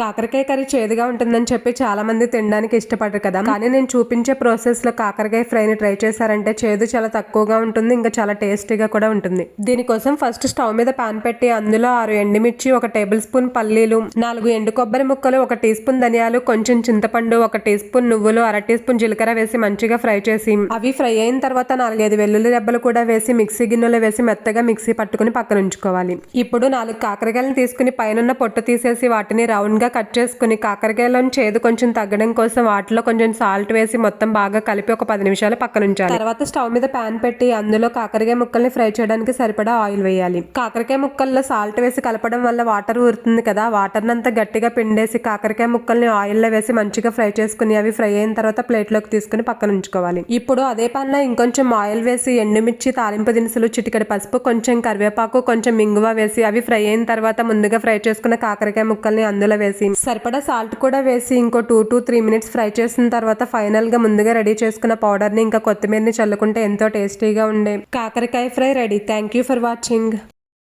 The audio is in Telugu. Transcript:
కాకరకాయ కర్రీ చేదుగా ఉంటుందని చెప్పి చాలా మంది తినడానికి ఇష్టపడరు కదా. కానీ నేను చూపించే ప్రాసెస్లో కాకరకాయ ఫ్రైని ట్రై చేశారంటే చేదు చాలా తక్కువగా ఉంటుంది ఇంకా చాలా టేస్టీగా కూడా ఉంటుంది. దీనికోసం ఫస్ట్ స్టవ్ మీద పాన్ పెట్టి అందులో ఆరు ఎండుమిర్చి ఒక టేబుల్ స్పూన్ పల్లీలు నాలుగు ఎండు కొబ్బరి ముక్కలు ఒక టీ స్పూన్ ధనియాలు కొంచెం చింతపండు ఒక టీ స్పూన్ నువ్వులు అర టీ స్పూన్ జీలకర్ర వేసి మంచిగా ఫ్రై చేసి అవి ఫ్రై అయిన తర్వాత నాలుగైదు వెల్లుల్లి రెబ్బలు కూడా వేసి మిక్సీ గిన్నెలో వేసి మెత్తగా మిక్సీ పట్టుకుని పక్కన ఉంచుకోవాలి. ఇప్పుడు నాలుగు కాకరకాయలను తీసుకుని పైన పొట్టు తీసేసి వాటిని రౌండ్ గా కట్ చేసుకుని కాకరకాయలను చేదు కొంచెం తగ్గడం కోసం వాటిలో కొంచెం సాల్ట్ వేసి మొత్తం బాగా కలిపి ఒక పది నిమిషాలు పక్కన ఉంచాలి. తర్వాత స్టవ్ మీద పాన్ పెట్టి అందులో కాకరకాయ ముక్కల్ని ఫ్రై చేయడానికి సరిపడా ఆయిల్ వేయాలి. కాకరకాయ ముక్కల్లో సాల్ట్ వేసి కలపడం వల్ల వాటర్ ఊరుతుంది కదా వాటర్ అంతా గట్టిగా పిండేసి కాకరకాయ ముక్కల్ని ఆయిల్లో వేసి మంచిగా ఫ్రై చేసుకుని అవి ఫ్రై అయిన తర్వాత ప్లేట్లోకి తీసుకుని పక్కన ఉంచుకోవాలి. ఇప్పుడు అదే పాన్ ఇంకొంచెం ఆయిల్ వేసి ఎండుమిర్చి తాలింపు దినుసులు చిటికడి పసుపు కొంచెం కరివేపాకు కొంచెం మింగువ వేసి అవి ఫ్రై అయిన తర్వాత ముందుగా ఫ్రై చేసుకున్న కాకరకాయ ముక్కల్ని అందులో వేసి సరిపడా సాల్ట్ కూడా వేసి ఇంకో two two three minutes fry చేసిన తర్వాత ఫైనల్గా ముందుగా రెడీ చేసుకున్న పౌడర్ని ఇంకా కొత్తిమీరని చల్లుకుంటే ఎంతో టేస్టీగా ఉండే. కాకరకాయ fry ready thank you for watching